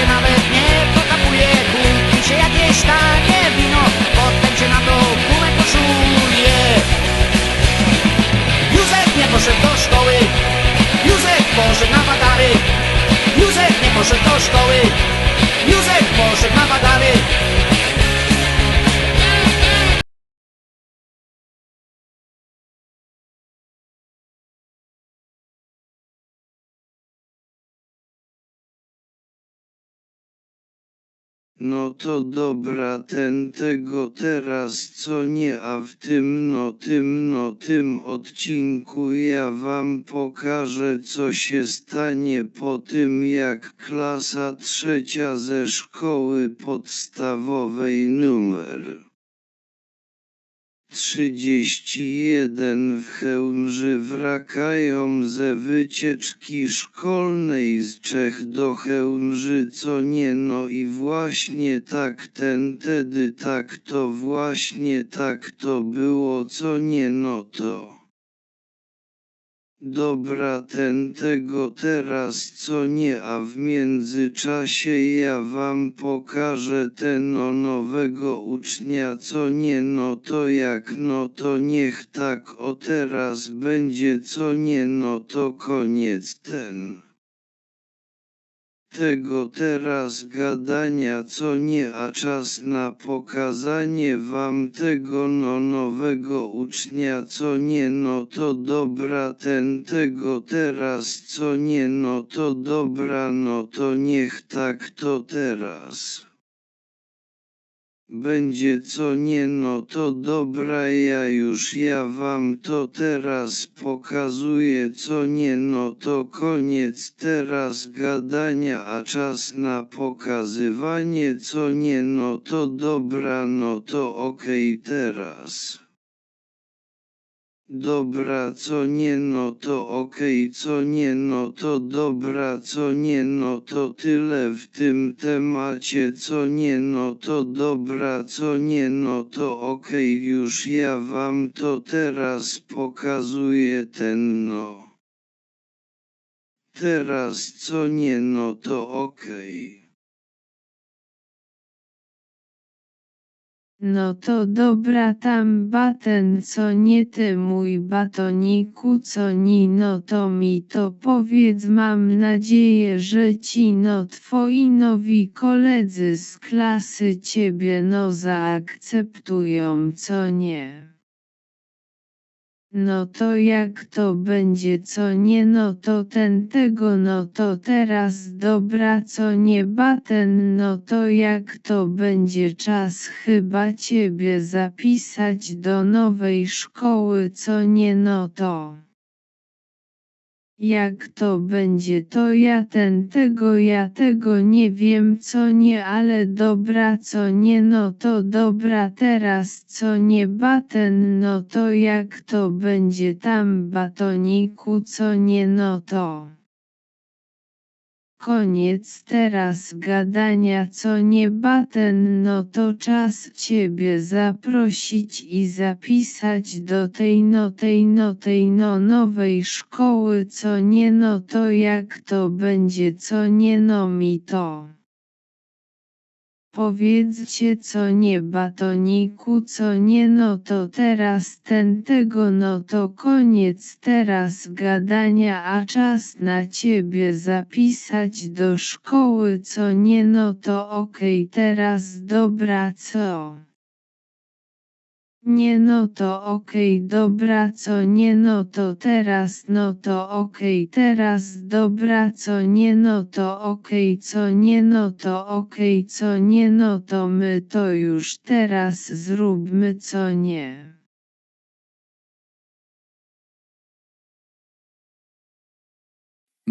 się nawet nie pokapuje Kupi się jakieś tanie wino Potem się na to gumę koszuluje. Józef nie poszedł do szkoły. Józef poszedł na badary Józef nie poszedł do szkoły. Józef poszedł na badary No to dobra ten tego teraz co nie, a w tym no tym no tym odcinku ja wam pokażę co się stanie po tym jak klasa trzecia ze szkoły podstawowej numer 31 w Chełmży wracają ze wycieczki szkolnej z Czech do Chełmży co nie no i właśnie tak ten tedy tak to właśnie tak to było co nie no to. Dobra ten tego teraz co nie a w międzyczasie ja wam pokażę ten nowego ucznia co nie no to jak no to niech tak o teraz będzie co nie no to koniec ten tego teraz gadania co nie, a czas na pokazanie wam tego no nowego ucznia co nie, no to dobra ten tego teraz co nie, no to dobra, no to niech tak to teraz. Będzie co nie no to dobra ja już ja wam to teraz pokazuję co nie no to koniec teraz gadania a czas na pokazywanie co nie no to dobra no to okej okay teraz. Dobra co nie no to okej okay, co nie no to dobra co nie no to tyle w tym temacie co nie no to dobra co nie no to okej okay, już ja wam to teraz pokazuję ten no. Teraz co nie no to okej. No to dobra tam baten co nie ty mój batoniku co ni no to mi to powiedz mam nadzieję że ci no twoi nowi koledzy z klasy ciebie no zaakceptują co nie. No to jak to będzie co nie no to ten tego no to teraz dobra co nie baten no to jak to będzie czas chyba ciebie zapisać do nowej szkoły co nie no to. Jak to będzie to ja ten tego ja tego nie wiem co nie ale dobra co nie no to dobra teraz co nie baten no to jak to będzie tam batoniku co nie no to. Koniec teraz gadania co nie baten no to czas ciebie zaprosić i zapisać do tej no tej no tej no nowej szkoły co nie no to jak to będzie co nie no mi to. Powiedzcie co nie batoniku co nie no to teraz ten tego no to koniec teraz gadania a czas na ciebie zapisać do szkoły co nie no to okej okay, teraz dobra co. Nie no to okej okay, dobra co nie no to teraz no to okej okay, teraz dobra co nie no to okej okay, co nie no to okej co nie no to my to już teraz zróbmy co nie.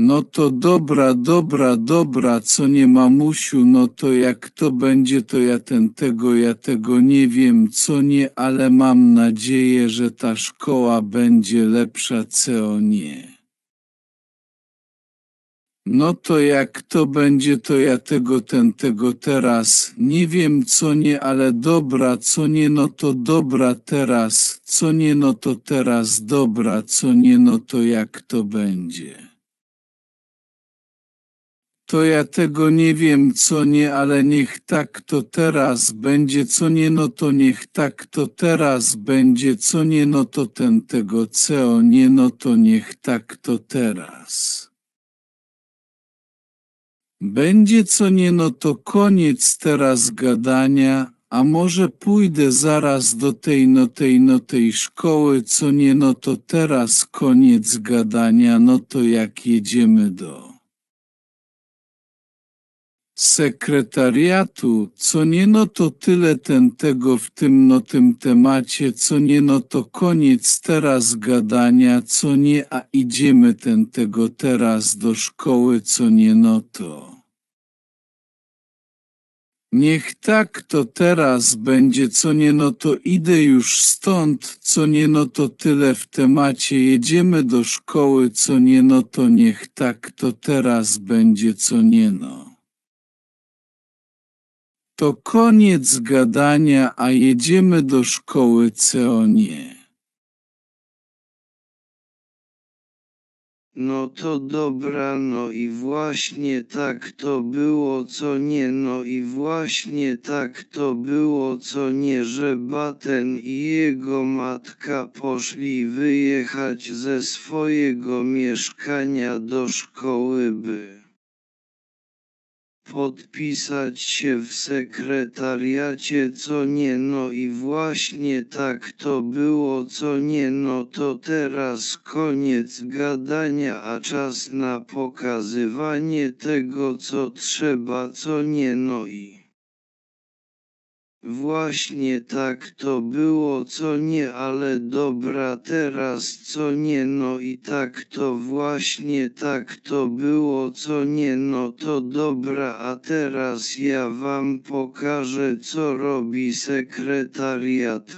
No to dobra, dobra, dobra, co nie mamusiu, no to jak to będzie, to ja ten tego, ja tego nie wiem, co nie, ale mam nadzieję, że ta szkoła będzie lepsza, co nie. No to jak to będzie, to ja tego, ten, tego teraz, nie wiem co nie, ale dobra, co nie, no to dobra teraz, co nie, no to teraz dobra, co nie, no to jak to będzie. To ja tego nie wiem co nie, ale niech tak to teraz będzie co nie, no to niech tak to teraz będzie co nie, no to ten tego co nie, no to niech tak to teraz. Będzie co nie, no to koniec teraz gadania, a może pójdę zaraz do tej no tej no tej szkoły, co nie, no to teraz koniec gadania, no to jak jedziemy do sekretariatu, co nie no to tyle ten tego w tym no tym temacie, co nie no to koniec. Teraz gadania, co nie a idziemy ten tego teraz do szkoły, co nie no to. Niech tak to teraz będzie, co nie no to idę już stąd, co nie no to tyle w temacie, jedziemy do szkoły, co nie no to niech tak to teraz będzie, co nie no. To koniec gadania, a jedziemy do szkoły, co nie. No to dobra, no i właśnie tak to było, co nie, no i właśnie tak to było, co nie, że Baten i jego matka poszli wyjechać ze swojego mieszkania do szkoły, by podpisać się w sekretariacie, co nie, no i właśnie tak to było, co nie, no to teraz koniec gadania, a czas na pokazywanie tego, co trzeba, co nie, no i. Właśnie tak to było, co nie, ale dobra teraz, co nie, no i tak to właśnie tak to było, co nie, no to dobra, a teraz ja wam pokażę, co robi sekretariat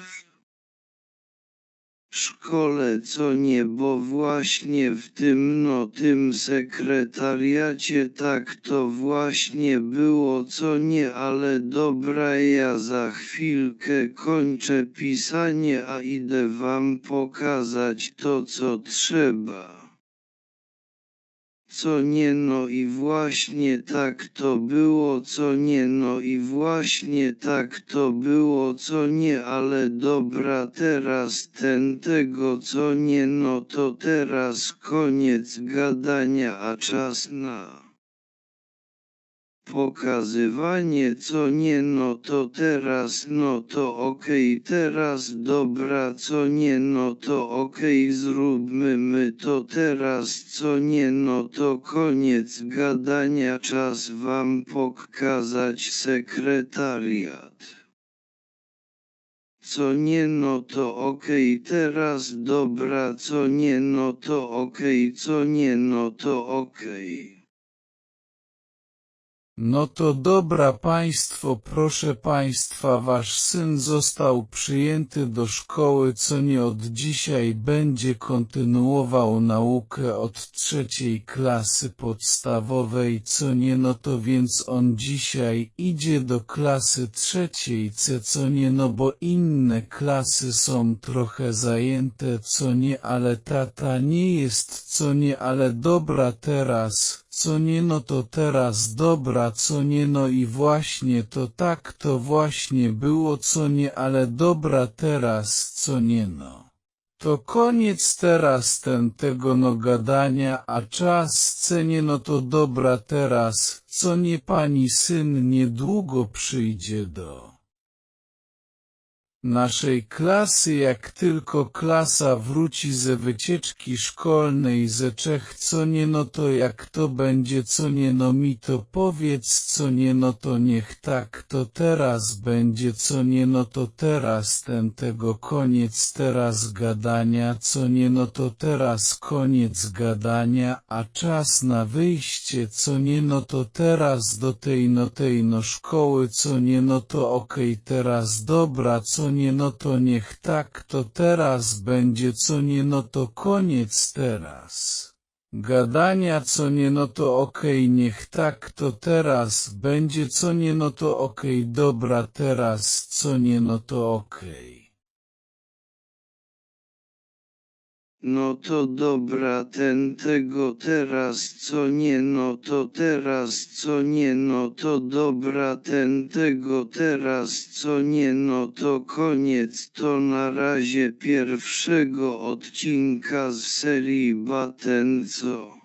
szkole, co nie, bo właśnie w tym no tym sekretariacie tak to właśnie było, co nie, ale dobra, ja za chwilkę kończę pisanie, a idę wam pokazać to, co trzeba. Co nie no i właśnie tak to było, co nie no i właśnie tak to było, co nie, ale dobra teraz ten tego, co nie no to teraz koniec gadania, a czas na pokazywanie co nie no to teraz no to okej teraz dobra co nie no to okej zróbmy my to teraz co nie no to koniec gadania czas wam pokazać sekretariat. Co nie no to okej teraz dobra co nie no to okej co nie no to okej. No to dobra państwo, proszę państwa, wasz syn został przyjęty do szkoły, co nie od dzisiaj będzie kontynuował naukę od trzeciej klasy podstawowej, co nie no to więc on dzisiaj idzie do klasy trzeciej C, co nie no bo inne klasy są trochę zajęte, co nie, ale tata nie jest, co nie, ale dobra teraz, co nie no to teraz dobra, co nie no i właśnie to tak to właśnie było, co nie, ale dobra teraz, co nie no. To koniec teraz ten tego no gadania, a czas cenie no to dobra teraz, co nie pani syn niedługo przyjdzie do naszej klasy jak tylko klasa wróci ze wycieczki szkolnej ze Czech co nie no to jak to będzie co nie no mi to powiedz co nie no to niech tak to teraz będzie co nie no to teraz ten tego koniec teraz gadania co nie no to teraz koniec gadania a czas na wyjście co nie no to teraz do tej no tej no szkoły co nie no to okej teraz dobra co nie no to niech tak to teraz będzie co nie no to koniec teraz. Gadania co nie no to okej niech tak to teraz będzie co nie no to okej dobra teraz co nie no to okej. No to dobra ten tego teraz co nie no to teraz co nie no to dobra ten tego teraz co nie no to koniec to na razie pierwszego odcinka z serii Baten co.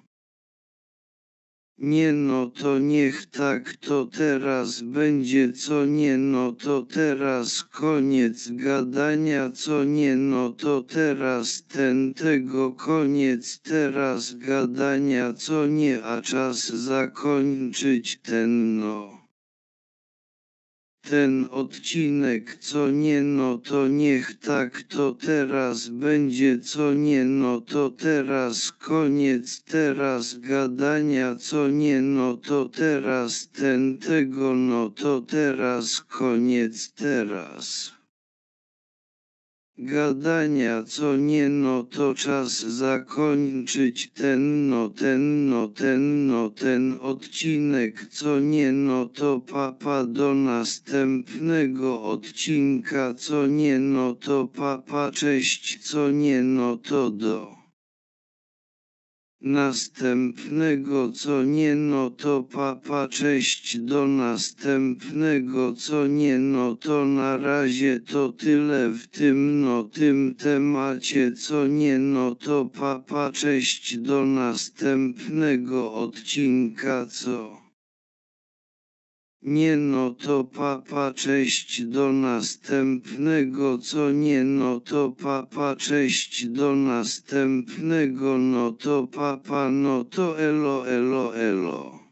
Nie no to niech tak to teraz będzie co nie no to teraz koniec gadania co nie no to teraz ten tego koniec teraz gadania co nie a czas zakończyć ten no. Ten odcinek co nie no to niech tak to teraz będzie co nie no to teraz koniec teraz gadania co nie no to teraz ten tego no to teraz koniec teraz. Gadania co nie no to czas zakończyć ten no ten no ten no ten odcinek. Co nie no to papa do następnego odcinka. Co nie no to papa cześć. Co nie no to do następnego co nie no to papa cześć. Do następnego co nie no to na razie to tyle w tym no tym temacie. Co nie no to papa cześć. Do następnego odcinka co nie no to papa cześć do następnego co nie no to papa cześć do następnego no to papa no to elo elo elo.